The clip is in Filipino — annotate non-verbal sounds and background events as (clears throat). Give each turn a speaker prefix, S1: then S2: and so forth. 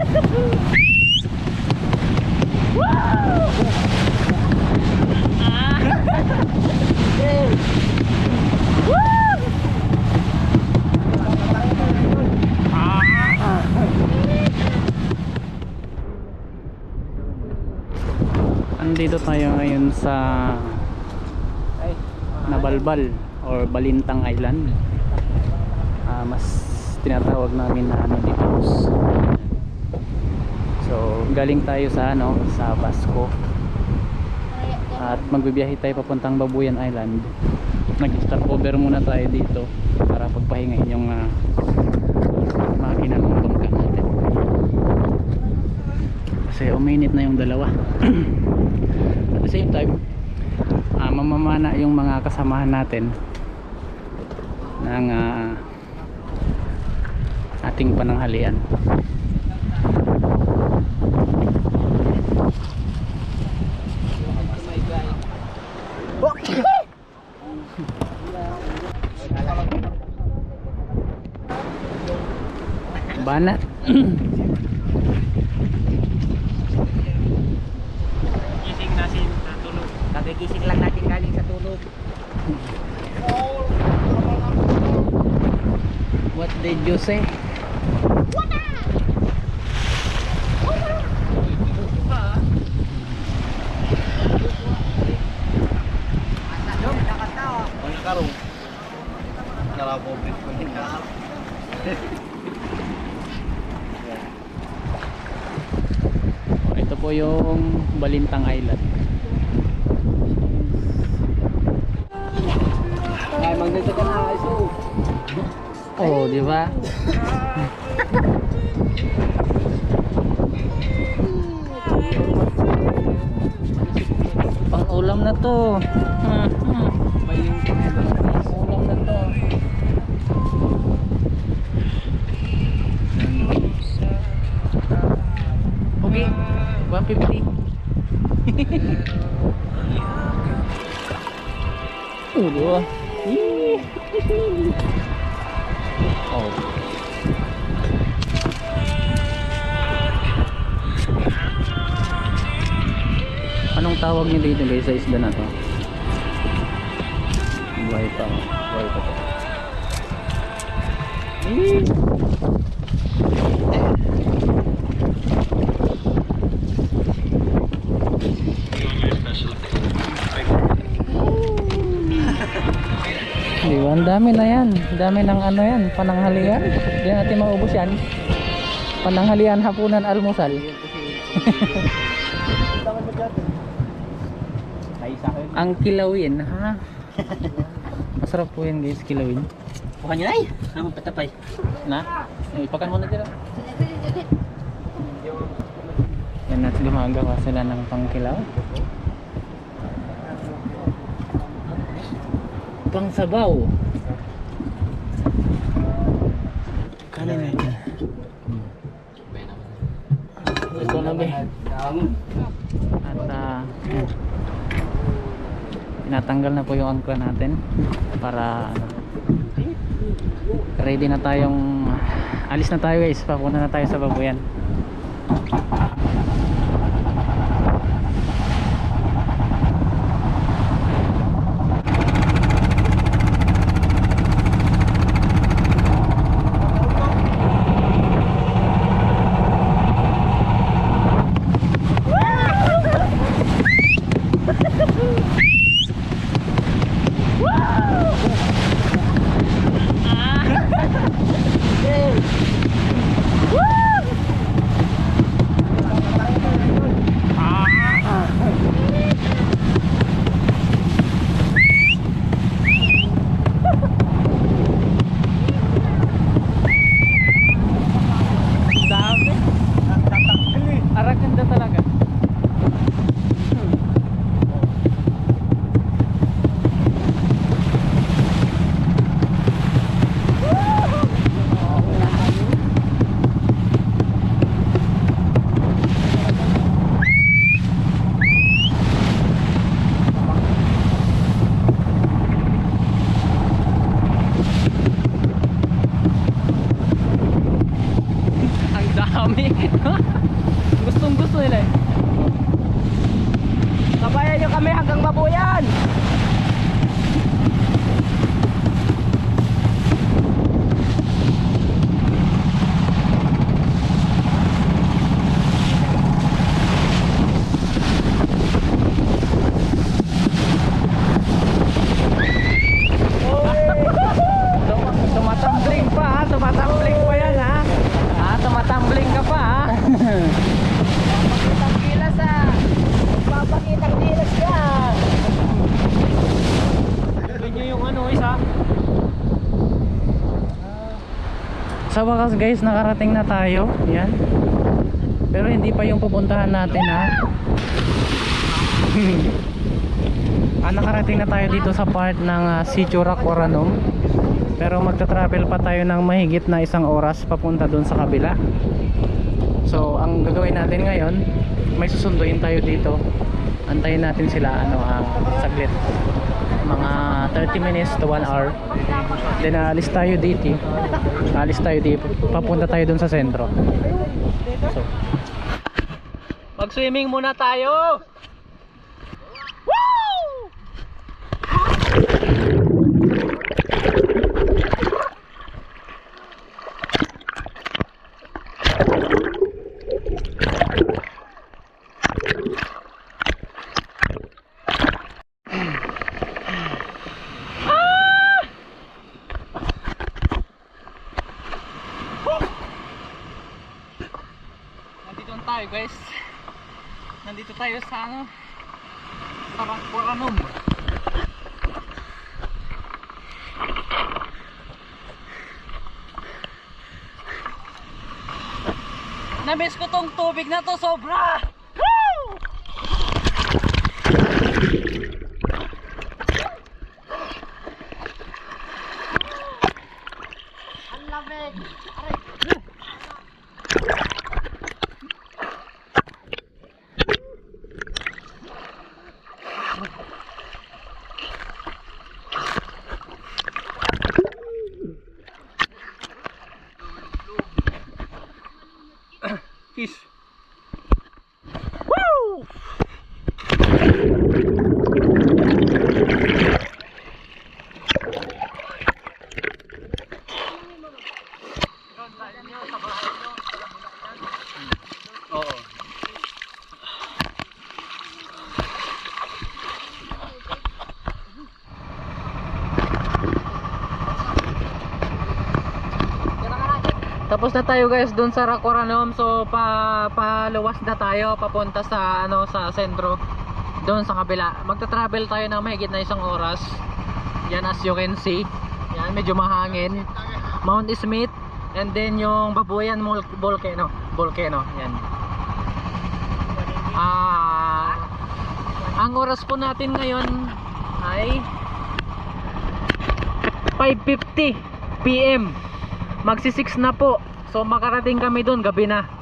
S1: Andito tayo ngayon sa Nabalbal or Balintang Island. Ah, mas tinatawag namin na ano dito. So, galing tayo sa ano, sa Basco. At magbibiyahe tayo papuntang Babuyan Island. Nag-stop over muna tayo dito para pagpahingahin yung ah, makina ng bangka natin. Kasi uminit na yung dalawa. (clears throat) At the same time, ah, mamamana yung mga kasamahan natin ng ah, ating pananghalian. Banat.
S2: Gising natin sa tulog. Kagigising lang natin galing sa tulog.
S1: What did you say?
S2: Ang karong. Karabo brief ko din
S1: Ito yung Balintang Island.
S2: Ay, magdito ka na iso.
S1: Oh, di ba? (laughs) Pang ulam na to. Hmm, hmm. Ulam na to. Okay, 150. Oh, di ba? Oh. Anong tawag niyo dito guys sa isda na to? Buhay pa. Buhay pa to. Eh. Ang dami na yan. Dami ng ano yan. Pananghalian. Hindi natin maubos yan. Pananghalian, hapunan, almusal. (laughs) Ang kilawin, ha? Masarap po yan guys, kilawin.
S2: Bukan niya ay. Naman patapay.
S1: Na? Ipakan mo na dito. Yan at gumagawa sila ng pangkilaw. Pangsabaw. Kanin na yan. Ito na ba? At ah, tinatanggal na po yung angkla natin para ano, ready na tayong alis na tayo guys papunta na tayo sa babuyan nila eh.
S2: Sabayan nyo kami hanggang mabuyan.
S1: Tum- Tumatambling pa ha, tumatambling pa yan ha. Ha, tumatambling ka pa ha.
S2: Ang gilas ah. Papakita ang gilas ka.
S1: Ganyan yung ano isa. Sa wakas guys, nakarating na tayo. Yan. Pero hindi pa yung pupuntahan natin ha. (laughs) ah, nakarating na tayo dito sa part ng uh, Sichura Coranum. Pero magta-travel pa tayo ng mahigit na isang oras papunta doon sa kabila. So, ang gagawin natin ngayon, may susunduin tayo dito. Antayin natin sila ano, ah, saglit. Mga 30 minutes to 1 hour. Then aalis tayo dito. Aalis tayo dito. Papunta tayo doon sa sentro. So, Mag-swimming muna tayo. Nandito na tayo guys. Nandito tayo sa ano? Sa Coranum. Namiss ko tong tubig na to sobra. Woo! Tapos na tayo guys doon sa Racoranom. So pa paluwas na tayo papunta sa ano sa sentro. Doon sa kabila. Magta-travel tayo ng mahigit na isang oras. Yan as you can see. Yan medyo mahangin. Mount Smith and then yung Babuyan Volcano. Volcano. Yan. Ah ang oras po natin ngayon ay 5.50 PM magsi 6 na po so makarating kami doon gabi na